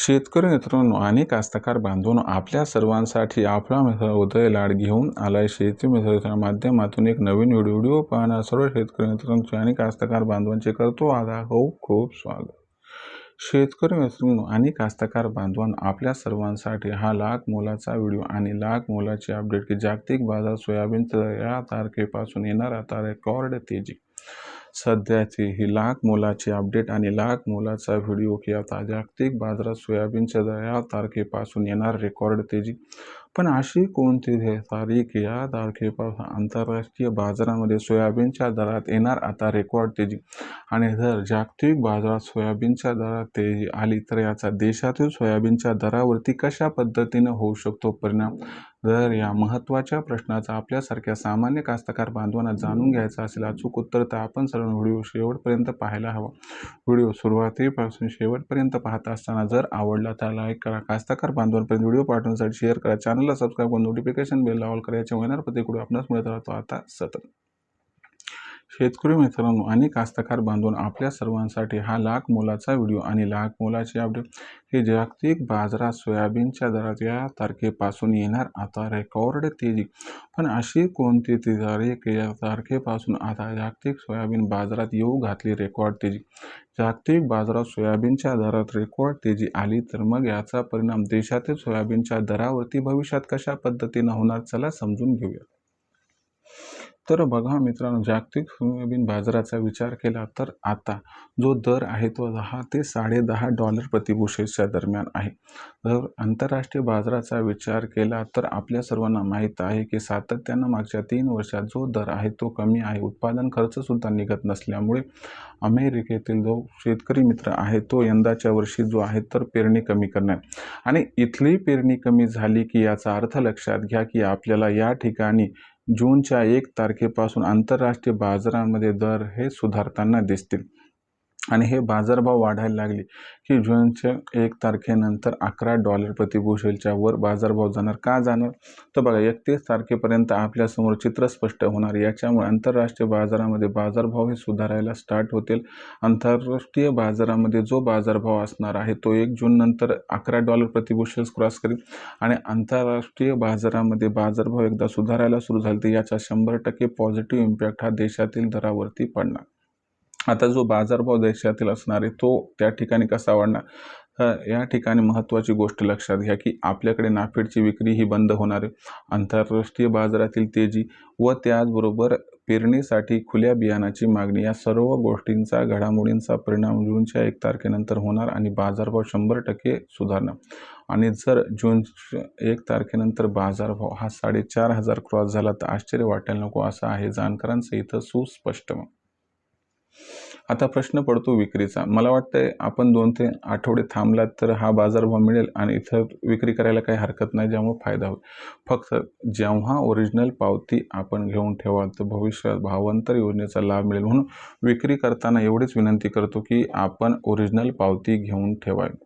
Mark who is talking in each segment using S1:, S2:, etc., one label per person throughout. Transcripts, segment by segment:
S1: शेतकरी मित्रांनो आणि कास्तकार बांधवांनो आपल्या सर्वांसाठी आपला मित्र उदय लाड घेऊन आलाय. शेती मित्राच्या माध्यमातून एक नवीन व्हिडिओ व्हिडिओ पाहणार सर्व शेतकरी मित्रांचे आणि कास्तकार बांधवांचे करतो आधा. खूप खूप स्वागत. शेतकरी मित्रांनो आणि कास्तकार बांधवांनो आपल्या सर्वांसाठी हा लाख मोलाचा व्हिडिओ आणि लाख मोलाची अपडेट की जागतिक बाजार सोयाबीन या तारखेपासून येणार आता रेकॉर्ड तेजी. सध्याची ही लाख मोलाची अपडेट आणि लाख मोलाचा व्हिडिओ की आता जागतिक बाजारात सोयाबीनच्या दर तारखेपासून येणार रेकॉर्ड तेजी. पण अशी कोणती तारीख या तारखेपासून आंतरराष्ट्रीय बाजारामध्ये सोयाबीनच्या दरात येणार आता रेकॉर्ड तेजी. आणि जर जागतिक बाजारात सोयाबीनच्या दरात तेजी आली तर याचा देशातील सोयाबीनच्या दरावरती कशा पद्धतीनं होऊ शकतो परिणाम? जर या महत्त्वाच्या प्रश्नाचा आपल्यासारख्या सामान्य कास्तकार बांधवांना जाणून घ्यायचा असेल अचूक उत्तर तर आपण सर्व व्हिडिओ शेवटपर्यंत पाहायला हवा. व्हिडिओ सुरुवातीपासून शेवटपर्यंत पाहत असताना जर आवडला तर लाईक करा कास्तकार बांधवांपर्यंत व्हिडिओ पाठवण्यासाठी शेअर करा. चॅनलला सबस्क्राईब करून नोटिफिकेशन बेल लावल करा याच्या होणार प्रत्येक आपणास मिळत राहतो. आता सतत शेतकरी मित्रांनो आणि कास्तकार बांधून आपल्या सर्वांसाठी हा लाख मोलाचा व्हिडिओ आणि लाख मोलाची अपडेट हे जागतिक बाजारात सोयाबीनच्या दरात या तारखेपासून येणार. आता रेकॉर्ड तेजी. पण अशी कोणती ती तारीख? या तारखेपासून आता जागतिक सोयाबीन बाजारात येऊ घातली रेकॉर्ड तेजी. जागतिक बाजारात सोयाबीनच्या दरात रेकॉर्ड तेजी आली तर मग याचा परिणाम देशातील सोयाबीनच्या दरावरती भविष्यात कशा पद्धतीनं होणार? चला समजून घेऊया. तर बघा मित्रांनो जागतिक सोयाबीन बाजाराचा विचार केला तर आता जो दर आहे तो दहा ते साडेदहा डॉलर प्रतिभूषेच्या दरम्यान आहे. जर आंतरराष्ट्रीय बाजाराचा विचार केला तर आपल्या सर्वांना माहीत आहे की सातत्यानं मागच्या तीन वर्षात जो दर आहे तो कमी आहे. उत्पादन खर्चसुद्धा निघत नसल्यामुळे अमेरिकेतील जो शेतकरी मित्र आहे तो यंदाच्या वर्षी जो आहे तर पेरणी कमी करणार आणि इथली पेरणी कमी झाली की याचा अर्थ लक्षात घ्या की आपल्याला या ठिकाणी जूनच्या एक तारखेपासून आंतरराष्ट्रीय बाजारामध्ये दर हे सुधारताना दिसतील. आणि हे बाजारभाव वाढायला लागले की जूनच्या एक तारखेनंतर अकरा डॉलर प्रतिबुशेलच्या वर बाजारभाव जाणार. का जाणार? तर बघा एकतीस तारखेपर्यंत आपल्यासमोर चित्र स्पष्ट होणार. याच्यामुळे आंतरराष्ट्रीय बाजारामध्ये बाजारभाव हे सुधारायला स्टार्ट होतील. आंतरराष्ट्रीय बाजारामध्ये जो बाजारभाव असणार आहे तो एक जून नंतर अकरा डॉलर प्रतिबुशेल्स क्रॉस करेल आणि आंतरराष्ट्रीय बाजारामध्ये बाजारभाव एकदा सुधारायला सुरू झाले तर याचा शंभर टक्के पॉझिटिव्ह इम्पॅक्ट हा देशातील दरावरती पडणार. आता जो बाजारभाव देशातील असणार आहे तो त्या ठिकाणी कसा वाढणार? या ठिकाणी महत्त्वाची गोष्ट लक्षात घ्या की आपल्याकडे नाफेडची विक्री ही बंद होणार आहे. आंतरराष्ट्रीय बाजारातील तेजी व त्याचबरोबर पेरणीसाठी खुल्या बियाणाची मागणी या सर्व गोष्टींचा घडामोडींचा परिणाम जूनच्या एक तारखेनंतर होणार आणि बाजारभाव शंभर टक्के सुधारणार. आणि जर जून एक तारखेनंतर बाजारभाव हा साडेचार हजार क्रॉस झाला तर आश्चर्य वाटायला नको असं आहे. जाणकारांचं इथं सुस्पष्ट आता प्रश्न पडतो विक्रीचा. मला वाटतंय आपण दोन ते आठवडे थांबलात तर हा बाजारभाव मिळेल आणि इथं विक्री करायला काही हरकत नाही ज्यामुळे फायदा होईल. फक्त जेव्हा ओरिजिनल पावती आपण घेऊन ठेवाल तर भविष्यात भावांतर योजनेचा लाभ मिळेल. म्हणून विक्री करताना एवढीच विनंती करतो की आपण ओरिजिनल पावती घेऊन ठेवावी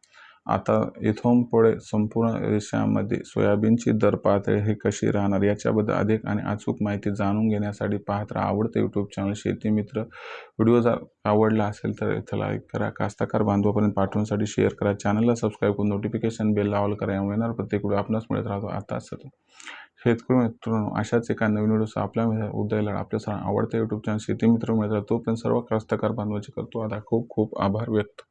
S1: आता इथून पुढे संपूर्ण देशामध्ये सोयाबीनची दर पातळी ही कशी राहणार याच्याबद्दल अधिक आणि अचूक माहिती जाणून घेण्यासाठी पाहत राहा. आवडतं यूट्यूब चॅनल शेती मित्र. व्हिडिओ जर आवडला असेल तर इथं लाईक करा. कास्ताकार बांधवापर्यंत पाठवण्यासाठी शेअर करा. चॅनलला सबस्क्राईब करून नोटिफिकेशन बेल लावल करा. यामुळे येणार प्रत्येक व्हिडिओ आपणास मिळत राहतो. आता असं शेतकरी मित्रांनो अशाच एका नवीन व्हिडिओचा आपल्या उद्याला आपल्या सर आवडत्या यूट्यूब चॅनल शेती मित्र मिळत राहतो पण सर्व कास्तकार बांधवाचे करतो आता खूप खूप आभार व्यक्त.